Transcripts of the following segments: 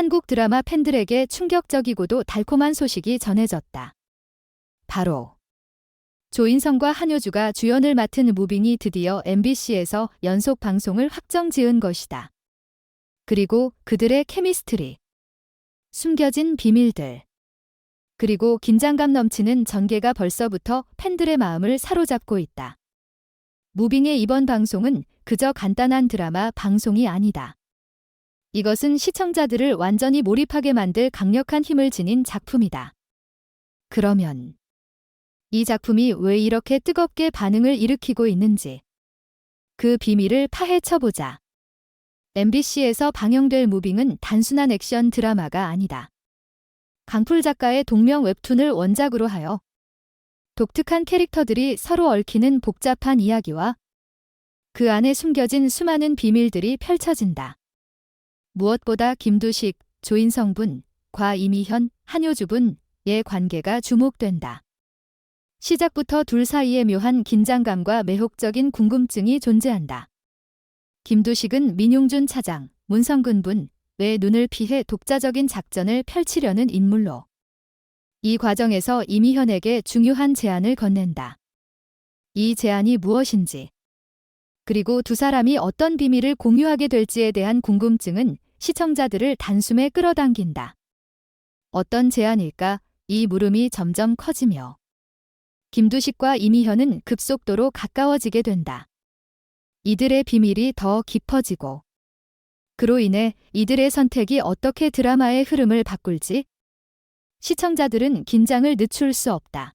한국 드라마 팬들에게 충격적이고도 달콤한 소식이 전해졌다. 바로 조인성과 한효주가 주연을 맡은 무빙이 드디어 MBC에서 연속 방송을 확정 지은 것이다. 그리고 그들의 케미스트리, 숨겨진 비밀들, 그리고 긴장감 넘치는 전개가 벌써부터 팬들의 마음을 사로잡고 있다. 무빙의 이번 방송은 그저 간단한 드라마 방송이 아니다. 이것은 시청자들을 완전히 몰입하게 만들 강력한 힘을 지닌 작품이다. 그러면 이 작품이 왜 이렇게 뜨겁게 반응을 일으키고 있는지 그 비밀을 파헤쳐보자. MBC에서 방영될 무빙은 단순한 액션 드라마가 아니다. 강풀 작가의 동명 웹툰을 원작으로 하여 독특한 캐릭터들이 서로 얽히는 복잡한 이야기와 그 안에 숨겨진 수많은 비밀들이 펼쳐진다. 무엇보다 김두식, 조인성분, 과 이미현, 한효주분의 관계가 주목된다. 시작부터 둘 사이의 묘한 긴장감과 매혹적인 궁금증이 존재한다. 김두식은 민용준 차장, 문성근 분의 눈을 피해 독자적인 작전을 펼치려는 인물로 이 과정에서 이미현에게 중요한 제안을 건넨다. 이 제안이 무엇인지 그리고 두 사람이 어떤 비밀을 공유하게 될지에 대한 궁금증은 시청자들을 단숨에 끌어당긴다. 어떤 제안일까? 이 물음이 점점 커지며 김두식과 이미현은 급속도로 가까워지게 된다. 이들의 비밀이 더 깊어지고 그로 인해 이들의 선택이 어떻게 드라마의 흐름을 바꿀지 시청자들은 긴장을 늦출 수 없다.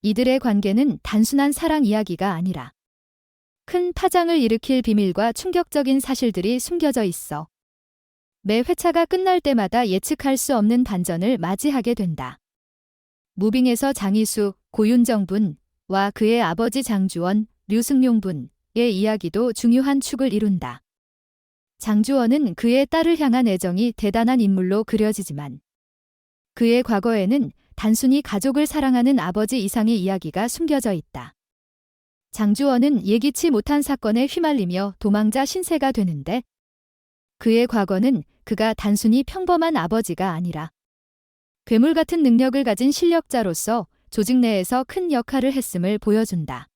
이들의 관계는 단순한 사랑 이야기가 아니라 큰 파장을 일으킬 비밀과 충격적인 사실들이 숨겨져 있어 매 회차가 끝날 때마다 예측할 수 없는 반전을 맞이하게 된다. 무빙에서 장희수, 고윤정 분과 그의 아버지 장주원, 류승룡 분의 이야기도 중요한 축을 이룬다. 장주원은 그의 딸을 향한 애정이 대단한 인물로 그려지지만 그의 과거에는 단순히 가족을 사랑하는 아버지 이상의 이야기가 숨겨져 있다. 장주원은 예기치 못한 사건에 휘말리며 도망자 신세가 되는데 그의 과거는 그가 단순히 평범한 아버지가 아니라 괴물 같은 능력을 가진 실력자로서 조직 내에서 큰 역할을 했음을 보여준다.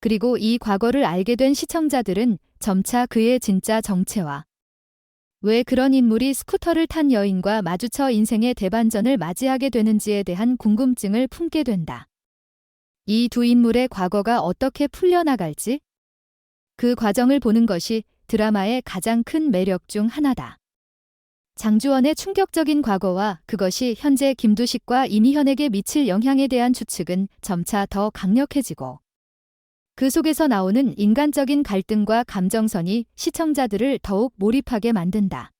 그리고 이 과거를 알게 된 시청자들은 점차 그의 진짜 정체와 왜 그런 인물이 스쿠터를 탄 여인과 마주쳐 인생의 대반전을 맞이하게 되는지에 대한 궁금증을 품게 된다. 이 두 인물의 과거가 어떻게 풀려나갈지 그 과정을 보는 것이 드라마의 가장 큰 매력 중 하나다. 장주원의 충격적인 과거와 그것이 현재 김두식과 이미현에게 미칠 영향에 대한 추측은 점차 더 강력해지고 그 속에서 나오는 인간적인 갈등과 감정선이 시청자들을 더욱 몰입하게 만든다.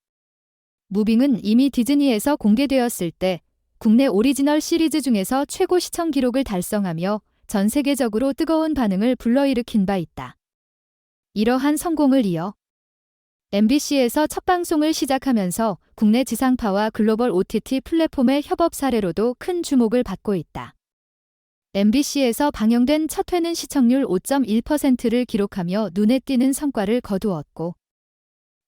무빙은 이미 디즈니에서 공개되었을 때 국내 오리지널 시리즈 중에서 최고 시청 기록을 달성하며 전 세계적으로 뜨거운 반응을 불러일으킨 바 있다. 이러한 성공을 이어 MBC에서 첫 방송을 시작하면서 국내 지상파와 글로벌 OTT 플랫폼의 협업 사례로도 큰 주목을 받고 있다. MBC에서 방영된 첫 회는 시청률 5.1%를 기록하며 눈에 띄는 성과를 거두었고,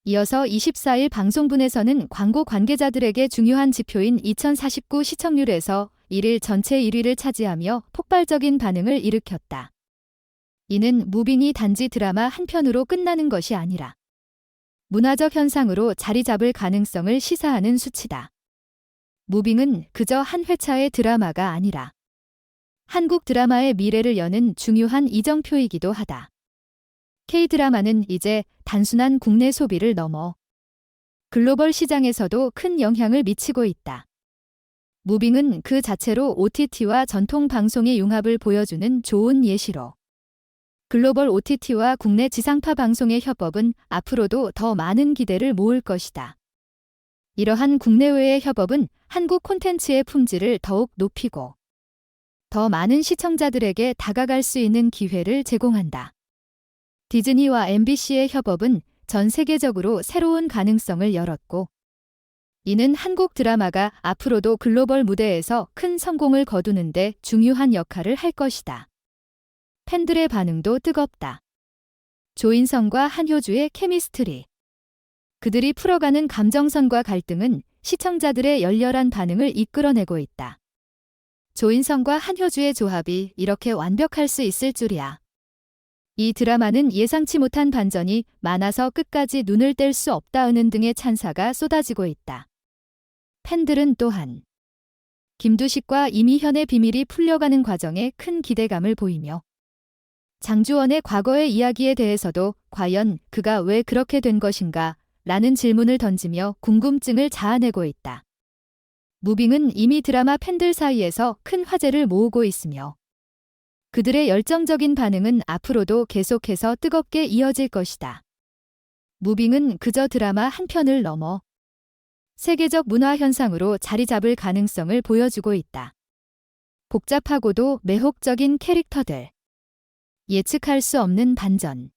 이어서 24일 방송분에서는 광고 관계자들에게 중요한 지표인 2049 시청률에서 1일 전체 1위를 차지하며 폭발적인 반응을 일으켰다. 이는 무빙이 단지 드라마 한 편으로 끝나는 것이 아니라 문화적 현상으로 자리 잡을 가능성을 시사하는 수치다. 무빙은 그저 한 회차의 드라마가 아니라 한국 드라마의 미래를 여는 중요한 이정표이기도 하다. K-드라마는 이제 단순한 국내 소비를 넘어 글로벌 시장에서도 큰 영향을 미치고 있다. 무빙은 그 자체로 OTT와 전통 방송의 융합을 보여주는 좋은 예시로 글로벌 OTT와 국내 지상파 방송의 협업은 앞으로도 더 많은 기대를 모을 것이다. 이러한 국내외의 협업은 한국 콘텐츠의 품질을 더욱 높이고 더 많은 시청자들에게 다가갈 수 있는 기회를 제공한다. 디즈니와 MBC의 협업은 전 세계적으로 새로운 가능성을 열었고, 이는 한국 드라마가 앞으로도 글로벌 무대에서 큰 성공을 거두는데 중요한 역할을 할 것이다. 팬들의 반응도 뜨겁다. 조인성과 한효주의 케미스트리. 그들이 풀어가는 감정선과 갈등은 시청자들의 열렬한 반응을 이끌어내고 있다. 조인성과 한효주의 조합이 이렇게 완벽할 수 있을 줄이야. 이 드라마는 예상치 못한 반전이 많아서 끝까지 눈을 뗄 수 없다는 등의 찬사가 쏟아지고 있다. 팬들은 또한 김두식과 이미현의 비밀이 풀려가는 과정에 큰 기대감을 보이며 장주원의 과거의 이야기에 대해서도 과연 그가 왜 그렇게 된 것인가 라는 질문을 던지며 궁금증을 자아내고 있다. 무빙은 이미 드라마 팬들 사이에서 큰 화제를 모으고 있으며 그들의 열정적인 반응은 앞으로도 계속해서 뜨겁게 이어질 것이다. 무빙은 그저 드라마 한 편을 넘어 세계적 문화 현상으로 자리 잡을 가능성을 보여주고 있다. 복잡하고도 매혹적인 캐릭터들. 예측할 수 없는 반전.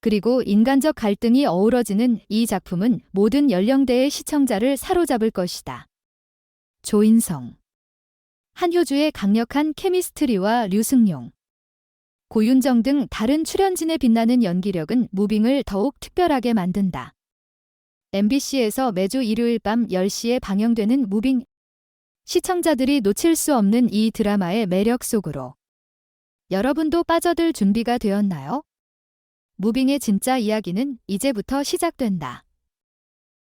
그리고 인간적 갈등이 어우러지는 이 작품은 모든 연령대의 시청자를 사로잡을 것이다. 조인성. 한효주의 강력한 케미스트리와 류승룡. 고윤정 등 다른 출연진의 빛나는 연기력은 무빙을 더욱 특별하게 만든다. MBC에서 매주 일요일 밤 10시에 방영되는 무빙. 시청자들이 놓칠 수 없는 이 드라마의 매력 속으로 여러분도 빠져들 준비가 되었나요? 무빙의 진짜 이야기는 이제부터 시작된다.